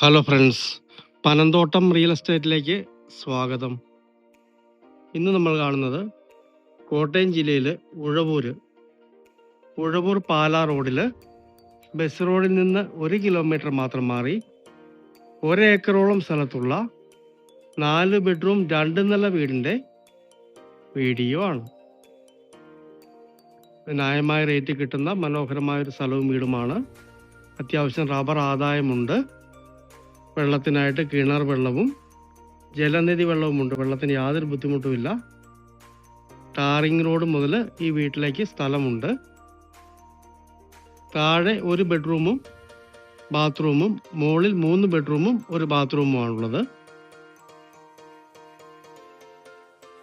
Hello friends Panamthottam real എസ്റ്റേറ്റിലേക്ക് സ്വാഗതം. ഇന്ന് നമ്മൾ കാണുന്നത് കോട്ടയം ജില്ലയിൽ ഉഴവൂര് ഉഴവൂർ പാലാ റോഡിൽ ബസ് റോഡിൽ നിന്ന് ഒരു കിലോമീറ്റർ മാത്രം മാറി ഒരേക്കറോളം സ്ഥലത്തുള്ള നാല് ബെഡ്റൂം രണ്ട് നില വീടിന്റെ വീഡിയോ ആണ്. ന്യായമായ റേറ്റ് കിട്ടുന്ന മനോഹരമായ ഒരു സ്ഥലവും വീടുമാണ്. അത്യാവശ്യം റബ്ബർ ആദായമുണ്ട്. വെള്ളത്തിനായിട്ട് കിണർ വെള്ളവും ജലനിധി വെള്ളവുമുണ്ട്. വെള്ളത്തിന് യാതൊരു ബുദ്ധിമുട്ടുമില്ല. ടാറിങ് റോഡ് മുതൽ ഈ വീട്ടിലേക്ക് സ്ഥലമുണ്ട്. താഴെ ഒരു ബെഡ്റൂമും ബാത്റൂമും മുകളിൽ മൂന്ന് ബെഡ്റൂമും ഒരു ബാത്റൂമുമാണുള്ളത്.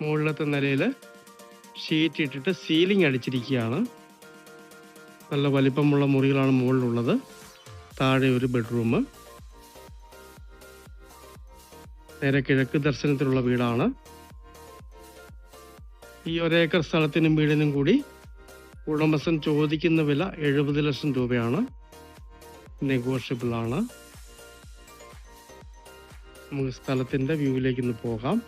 മുകളിലത്തെ നിലയിൽ ഷീറ്റ് ഇട്ടിട്ട് സീലിംഗ് അടിച്ചിരിക്കുകയാണ്. നല്ല വലിപ്പമുള്ള മുറികളാണ് മുകളിലുള്ളത്. താഴെ ഒരു ബെഡ്റൂം. നേരെ കിഴക്ക് ദർശനത്തിലുള്ള വീടാണ്. ഈ ഒരേക്കർ സ്ഥലത്തിനും വീടിനും കൂടി ഉടമസ്ഥൻ ചോദിക്കുന്ന വില എഴുപത് ലക്ഷം രൂപയാണ്. നെഗോഷ്യബിൾ ആണ്. നമുക്ക് സ്ഥലത്തിന്റെ വ്യൂവിലേക്ക് ഒന്ന് പോകാം.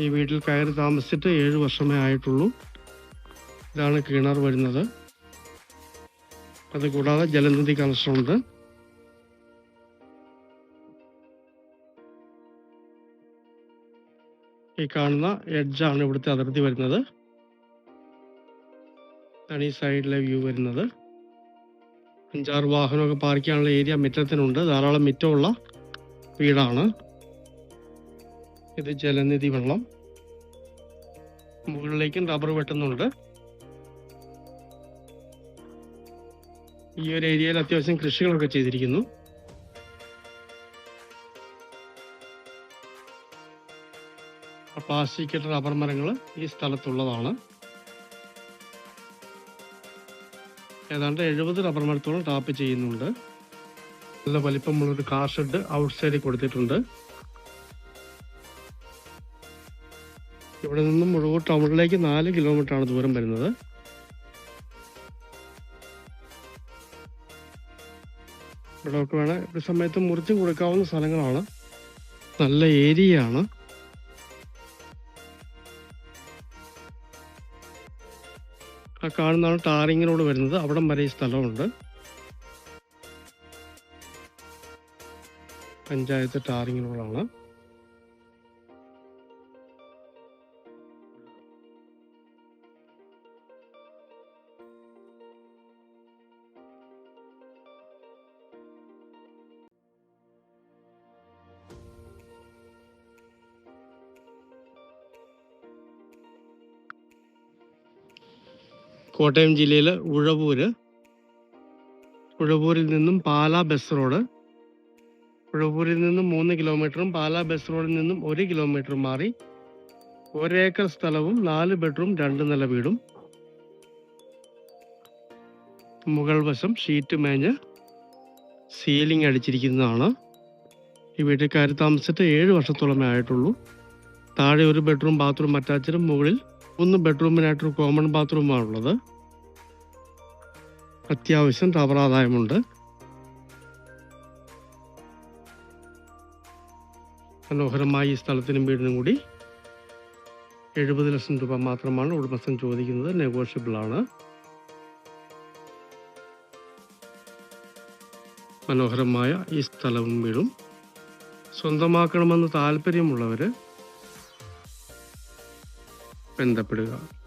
ഈ വീട്ടിൽ കയറി താമസിച്ചിട്ട് ഏഴ് വർഷമേ ആയിട്ടുള്ളൂ. ഇതാണ് കിണർ വരുന്നത്. അതുകൂടാതെ ജലനിധി കണക്ഷൻ ഈ കാണുന്ന എഡ്ജാണ് ഇവിടുത്തെ അതിർത്തി വരുന്നത്. ഇതാണ് ഈ സൈഡിലെ വ്യൂ വരുന്നത്. അഞ്ചാറ് വാഹനമൊക്കെ പാർക്ക് ചെയ്യാനുള്ള ഏരിയ മുറ്റത്തിനുണ്ട്. ധാരാളം മിറ്റമുള്ള വീടാണ്. ഇത് ജലനിധി വെള്ളം. മുകളിലേക്കും റബ്ബർ വെട്ടുന്നുണ്ട്. ഈ ഒരു ഏരിയയിൽ അത്യാവശ്യം കൃഷികളൊക്കെ ചെയ്തിരിക്കുന്നു. പ്ലാസ്റ്റിക് റബ്ബർ മരങ്ങൾ ഈ സ്ഥലത്തുള്ളതാണ്. ഏതാണ്ട് എഴുപത് റബ്ബർ മരത്തോളം ടാപ്പ് ചെയ്യുന്നുണ്ട്. നല്ല വലിപ്പമുള്ളൊരു കാർ ഷെഡ് ഔട്ട് സൈഡിൽ കൊടുത്തിട്ടുണ്ട്. ഇവിടെ നിന്നും മുഴുവൻ ടൗണിലേക്ക് നാല് കിലോമീറ്റർ ആണ് ദൂരം വരുന്നത്. ഇവിടെ ഒക്കെ വേണേൽ ഒരു സമയത്ത് മുറിച്ചും കൊടുക്കാവുന്ന സ്ഥലങ്ങളാണ്. നല്ല ഏരിയ ആ കാണുന്നതാണ് ടാറിങ് റോഡ് വരുന്നത്. അവിടം വരെ ഈ സ്ഥലമുണ്ട്. പഞ്ചായത്ത് ടാറിങ് റോഡാണ് കോട്ടയം ജില്ലയിൽ ഉഴവൂര്. ഉഴവൂരിൽ നിന്നും പാല ബസ് റോഡ്. ഉഴവൂരിൽ നിന്നും മൂന്ന് കിലോമീറ്ററും പാല ബസ് റോഡിൽ നിന്നും ഒരു കിലോമീറ്ററും മാറി ഒരേക്കർ സ്ഥലവും നാല് ബെഡ്റൂം രണ്ട് നില വീടും. മുകൾ വശം ഷീറ്റ് മേഞ്ഞ് സീലിംഗ് അടിച്ചിരിക്കുന്നതാണ്. ഈ വീട്ടിൽ കയറി താമസിച്ചിട്ട് ഏഴ് വർഷത്തോളമേ ആയിട്ടുള്ളൂ. താഴെ ഒരു ബെഡ്റൂം ബാത്റൂം അറ്റാച്ചഡും മുകളിൽ മൂന്ന് ബെഡ്റൂമിനായിട്ടൊരു കോമൺ ബാത്റൂമാണുള്ളത് അത്യാവശ്യം ടവർ ആദായമുണ്ട്. മനോഹരമായ ഈ സ്ഥലത്തിനും വീടിനും കൂടി എഴുപത് ലക്ഷം രൂപ മാത്രമാണ് ഉടമസ്ഥൻ ചോദിക്കുന്നത്. നെഗോഷ്യബിൾ ആണ് മനോഹരമായ ഈ സ്ഥലവും വീടും സ്വന്തമാക്കണമെന്ന് താല്പര്യമുള്ളവർ ബന്ധപ്പെടുക.